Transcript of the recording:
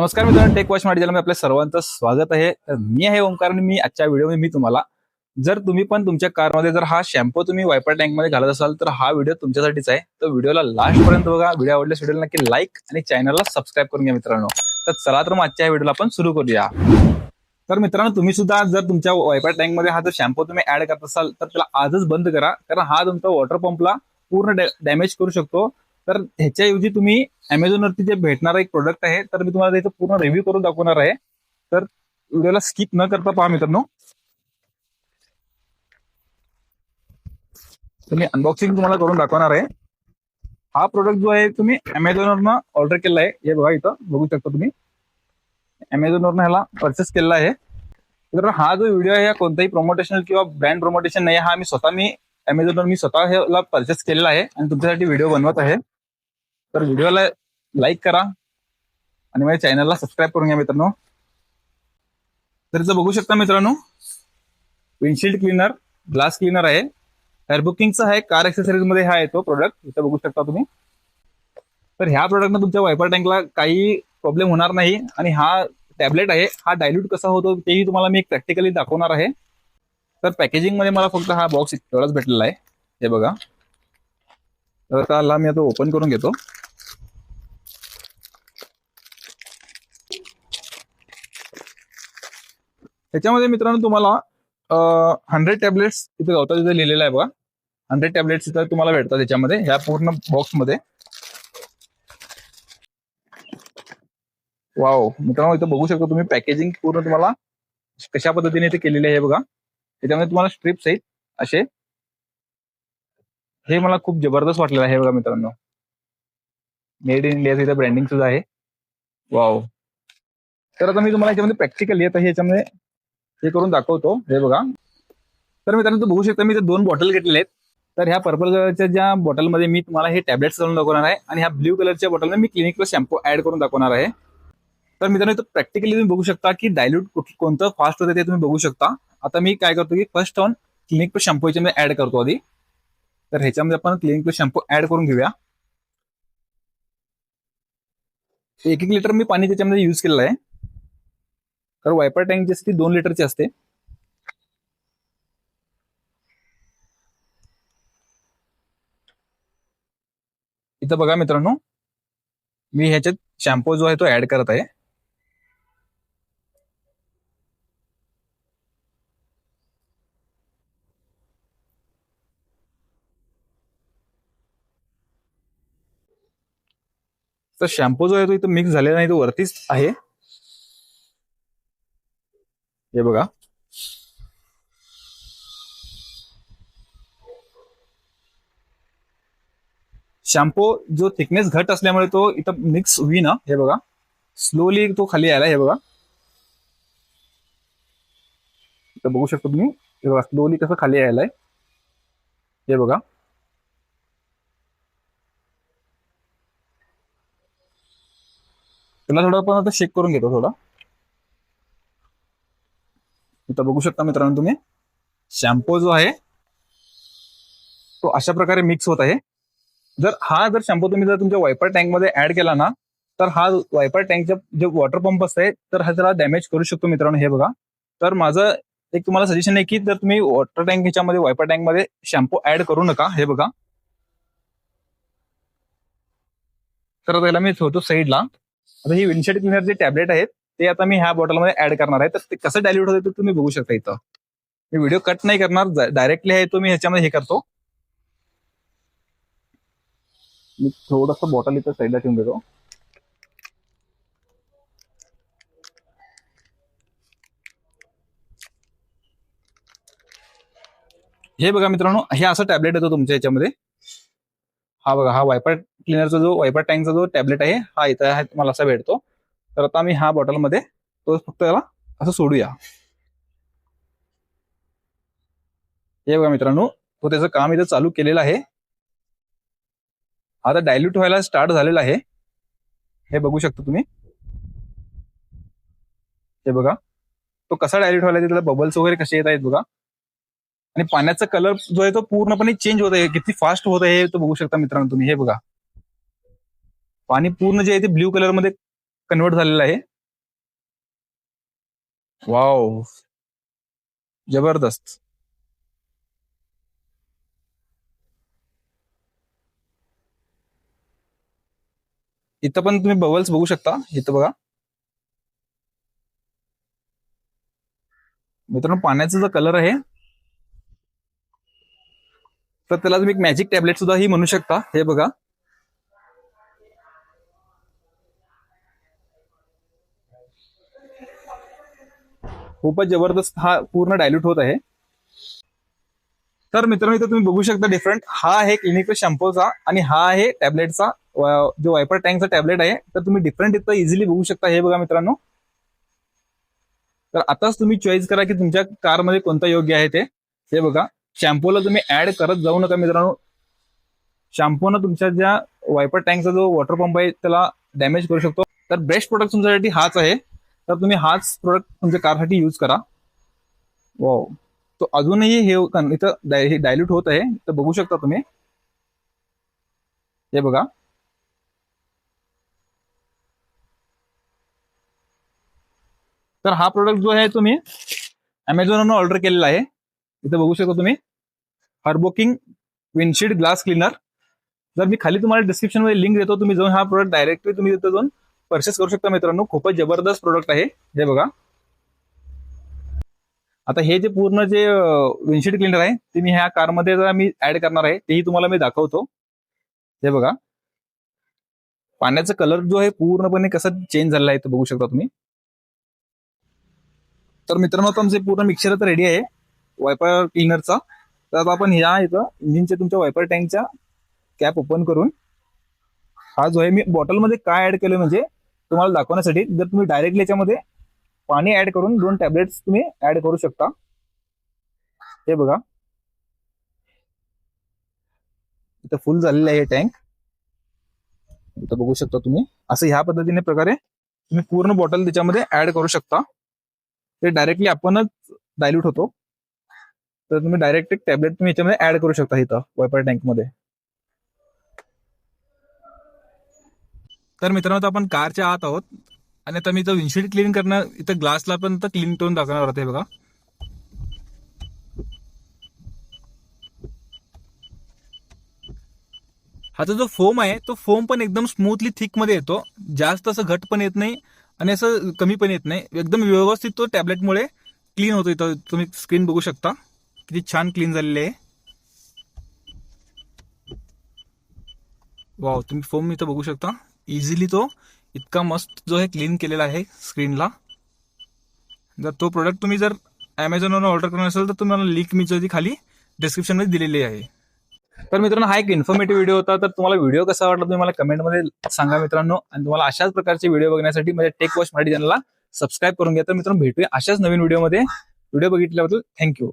नमस्कार मित्रांनो take watch मध्ये आपल्या सर्वांचं स्वागत आहे. तर मी आहे ओंकार आणि मी आजच्या व्हिडिओमध्ये मी तुम्हाला जर तुम्ही पण तुमच्या कारमध्ये जर हा शॅम्पू तुम्ही वायपर टँकमध्ये घालत असाल तर हा व्हिडिओ तुमच्यासाठीच आहे. तर व्हिडिओला लास्ट पर्यंत बघा. व्हिडिओ आवडल्यास व्हिडिओला नक्की लाईक आणि चॅनलला सबस्क्राईब करून घ्या मित्रांनो. तर चला तर मग आजच्या व्हिडिओला आपण सुरू करूया. तर मित्रांनो तुम्ही सुद्धा जर तुमच्या वायपर टँकमध्ये हा जर शॅम्पू तुम्ही ऍड करत असाल तर त्याला आजच बंद करा. कारण हा तुमचा वॉटर पंपला पूर्ण डॅमेज करू शकतो. तर ह्याच्याऐवजी तुम्ही अमेझॉनवरती जे भेटणारा एक प्रोडक्ट आहे तर मी तुम्हाला त्याचा पूर्ण रिव्ह्यू करून दाखवणार आहे. तर व्हिडिओला स्किप न करता पहा मित्रांनो. तर मी अनबॉक्सिंग तुम्हाला करून दाखवणार आहे. हा प्रोडक्ट जो आहे तुम्ही अमेझॉनवरनं ऑर्डर केला आहे. हे बघा इथं बघू शकता तुम्ही. अमेझॉनवरनं ह्याला परचेस केलेला आहे. तर हा जो व्हिडिओ आहे हा कोणताही प्रमोटेशन किंवा ब्रँड प्रमोटेशन नाही हा मी स्वतः मी अमेझॉनवर मी स्वतः ह्याला परचेस केलेला आहे आणि तुमच्यासाठी व्हिडिओ बनवत आहे. तर व्हिडिओला लाईक करा आणि माझ्या चॅनलला सबस्क्राईब करून घ्या मित्रांनो. तर जर बघू शकता मित्रांनो विंडशील्ड क्लीनर ग्लास क्लीनर आहे. एअरबुकिंगचा आहे कार एक्सेसरीजमध्ये हा येतो प्रोडक्ट इथं बघू शकता तुम्ही. तर ह्या प्रोडक्टनं तुमच्या वायपर टँकला काही प्रॉब्लेम होणार नाही आणि हा टॅबलेट आहे हा डायल्यूट कसा होतो तेही तुम्हाला मी प्रॅक्टिकली दाखवणार आहे. तर पॅकेजिंगमध्ये मला फक्त हा बॉक्स एवढाच भेटलेला आहे. हे बघा. तर त्याला मी आता ओपन करून घेतो. त्याच्यामध्ये मित्रांनो तुम्हाला हंड्रेड टॅबलेट्स इथे गवता तिथे लिहिलेलं आहे बघा. हंड्रेड टॅबलेट्स इथं तुम्हाला भेटतात त्याच्यामध्ये ह्या पूर्ण बॉक्समध्ये वाव मित्रांनो इथं बघू शकता तुम्ही पॅकेजिंग पूर्ण तुम्हाला कशा पद्धतीने इथे केलेले आहे बघा. त्याच्यामध्ये तुम्हाला स्ट्रिप्स आहेत असे. हे मला खूप जबरदस्त वाटलेलं आहे बघा मित्रांनो. मेड इन इंडियाचं इथं ब्रँडिंग सुद्धा आहे. वाव तर आता मी तुम्हाला याच्यामध्ये प्रॅक्टिकली आता ह्याच्यामध्ये हे करून दाखवतो. हे बघा. तर मित्रांनो तुम्ही बघू शकता मी इथे दोन बॉटल घेतलेले आहेत. तर ह्या पर्पल कलरच्या ज्या बॉटलमध्ये मी तुम्हाला हे टॅबलेट्स करून दाखवणार आहे आणि ह्या ब्ल्यू कलरच्या बॉटलमध्ये मी क्लिनिक प्लस शॅम्पू ऍड करून दाखवणार आहे. तर मित्रांनो इथं प्रॅक्टिकली तुम्ही बघू शकता की डायल्यूट कोणतं फास्ट होतं ते तुम्ही बघू शकता. आता मी काय करतो की first on clinic plus shampoo याच्यामध्ये ऍड करतो आधी. तर ह्याच्यामध्ये आपण क्लिनिक प्लस शॅम्पू ऍड करून घेऊया. एक एक लिटर मी पाणी त्याच्यामध्ये युज केलेलं आहे. कारण वायपर टँक जी असते ती दोन लिटरची असते. इथं बघा मित्रांनो मी ह्याच्यात शॅम्पू जो आहे तो ऍड करत आहे. तर शॅम्पू जो आहे तो इथं मिक्स झालेला नाही तो वरतीच आहे. हे बघा. शॅम्पू जो थिकनेस घट असल्यामुळे तो इथं मिक्स होईना. हे बघा. स्लोली तो खाली यायला हे बघा. इथं बघू शकतो तुम्ही. हे बघा स्लोली कसं खाली यायलाय. हे बघा. त्याला थोडं आपण आता शेक करून घेतो थोडा. तर बघू शकता मित्रांनो तुम्ही. शॅम्पू जो आहे तो अशा प्रकारे मिक्स होत आहे. जर हा जर शॅम्पू तुम्ही जर तुमच्या वायपर टँकमध्ये ऍड केला ना तर हा वायपर टँकचा जे वॉटर पंप असते तर हा त्याला डॅमेज करू शकतो मित्रांनो हे बघा. तर माझं एक तुम्हाला सजेशन आहे की जर तुम्ही वॉटर टँक ह्याच्यामध्ये वायपर टँकमध्ये शॅम्पू ऍड करू नका हे बघा. तर त्याला मी ठेवतो साईडला आता ही विंडशील्ड क्लिनर जे टॅबलेट आहेत ते आता मी ह्या बॉटलमध्ये ऍड करणार आहे. तर ते कसं डायल्यूट होतं ते तुम्ही बघू शकता इथं. मी व्हिडिओ कट नाही करणार डायरेक्टली आहे तो मी ह्याच्यामध्ये हे करतो. मी थोडस बॉटल इथं साईडला ठेवून देतो. हे बघा मित्रांनो हे असं टॅबलेट येतो तुमच्या याच्यामध्ये हा बघा हा वायपर क्लिनरचा जो वायपर टँकचा जो टॅबलेट आहे हा इथं तुम्हाला असा भेटतो. तर आता मी हा बॉटलमध्ये तो फक्त याला असं सोडूया. हे बघा मित्रांनो तो त्याचं काम इथं चालू केलेलं आहे. आता डायल्यूट व्हायला स्टार्ट झालेला आहे. हे बघू शकता तुम्ही. हे बघा. तो कसा डायल्यूट व्हायला त्याला बबल्स वगैरे कसे येत आहेत बघा. आणि पाण्याचा कलर जो आहे तो पूर्णपणे चेंज होत आहे. किती फास्ट होत आहे हे तो बघू शकता मित्रांनो तुम्ही. हे बघा. पाणी पूर्ण जे आहे ते ब्ल्यू कलरमध्ये कन्वर्ट झालेलं आहे. वाव जबरदस्त. इथं पण तुम्ही बबल्स बघू शकता. इथं बघा. मित्रांनो पाण्याचा जो कलर आहे तर त्याला तुम्ही एक मॅजिक टॅबलेट सुद्धा ही म्हणू शकता. हे बघा. खूपच जबरदस्त हा पूर्ण डायल्यूट होत आहे. तर मित्रांनो इथं तुम्ही बघू शकता डिफरंट हा आहे क्लिनिकल शॅम्पूचा आणि हा आहे टॅबलेटचा जो वायपर टँकचा टॅबलेट आहे तर तुम्ही डिफरंट इथं इझिली बघू शकता. हे बघा मित्रांनो. तर आताच तुम्ही चॉईस करा की तुमच्या कारमध्ये कोणता योग्य आहे ते. हे बघा. शॅम्पूला तुम्ही ऍड करत जाऊ नका मित्रांनो. शॅम्पूनं तुमच्या ज्या वायपर टँकचा जो वॉटर पंप आहे त्याला डॅमेज करू शकतो. तर बेस्ट प्रोडक्ट तुमच्यासाठी हाच आहे. तर तुम्ही हाच प्रोडक्ट तुमच्या कारसाठी यूज करा. वाव तो अजूनही हे इथं डाय- डायल्यूट होत आहे. तर बघू शकता तुम्ही. हे बघा. तर हा प्रोडक्ट जो आहे तुम्ही अमेझॉनवरून ऑर्डर केलेला आहे. इथं बघू शकता तुम्ही. हर्बोकिंग विंडशील्ड ग्लास क्लीनर जर मी खाली तुम्हाला डिस्क्रिप्शनमध्ये लिंक देतो तुम्ही जाऊन हा प्रोडक्ट डायरेक्टली तुम्ही तिथं जाऊन परचेस करू शकता मित्रांनो. खूपच जबरदस्त प्रोडक्ट आहे. हे बघा. आता हे जे पूर्ण जे विंडशीट क्लीनर आहे ते मी ह्या कारमध्ये जरा मी ऍड करणार आहे. तेही तुम्हाला मी दाखवतो. हे बघा. पाण्याचा कलर जो आहे पूर्णपणे कसा चेंज झालेला आहे तो बघू शकता तुम्ही. तर मित्रांनो आता आमचे पूर्ण मिक्सर तर रेडी आहे. वायपर क्लिनरचा तर आता आपण ह्या इथं इंजिनच्या तुमच्या वायपर टँकच्या कॅप ओपन करून हा जो आहे मी बॉटलमध्ये काय ऍड केलं म्हणजे तुम्हाला दाखवण्यासाठी जर तुम्ही डायरेक्टली याच्यामध्ये पाणी ऍड करून दोन टॅबलेट्स तुम्ही ऍड करू शकता. हे बघा. इथं फुल झालेलं आहे हे टँक इथं बघू शकता तुम्ही. असं ह्या पद्धतीने प्रकारे तुम्ही पूर्ण बॉटल त्याच्यामध्ये ऍड करू शकता. ते डायरेक्टली आपणच डायल्यूट होतो. तर तुम्ही डायरेक्ट एक टॅबलेट तुम्ही याच्यामध्ये ऍड करू शकता इथं वायपर टँक तर मित्रांनो आपण कारच्या आत आहोत. आणि आता मी इथं विंडशील्ड क्लीन करणार इथं ग्लासला पण क्लीन करून दाखवणार होते बघा. हाचा जो फोम आहे तो फोम पण एकदम स्मूथली थिकमध्ये येतो. जास्त असं घट पण येत नाही आणि असं कमी पण येत नाही. एकदम व्यवस्थित तो टॅबलेटमुळे क्लीन होतो इथं. तुम्ही स्क्रीन बघू शकता. किती छान क्लीन झालेली आहे. वाव तुम्ही फोम इथं बघू शकता. इझिली तो. इतका मस्त जो आहे क्लीन केलेला आहे स्क्रीनला जर तो प्रोडक्ट तुम्ही जर अमेझॉनवर ऑर्डर करणार असेल तर तुम्हाला लिंक मी जी खाली डिस्क्रिप्शनमध्ये दिलेली आहे. तर मित्रांनो हा एक इन्फॉर्मेटिव्ह व्हिडिओ होता. तर तुम्हाला व्हिडिओ कसा वाटला तुम्ही मला कमेंटमध्ये सांगा मित्रांनो. आणि तुम्हाला अशाच प्रकारचे व्हिडिओ बघण्यासाठी माझ्या टेक वॉच मराठी चॅनलला सबस्क्राईब करून घ्या. तर मित्रांनो भेटूया अशाच नवीन व्हिडिओमध्ये व्हिडिओ बघितल्याबद्दल थँक्यू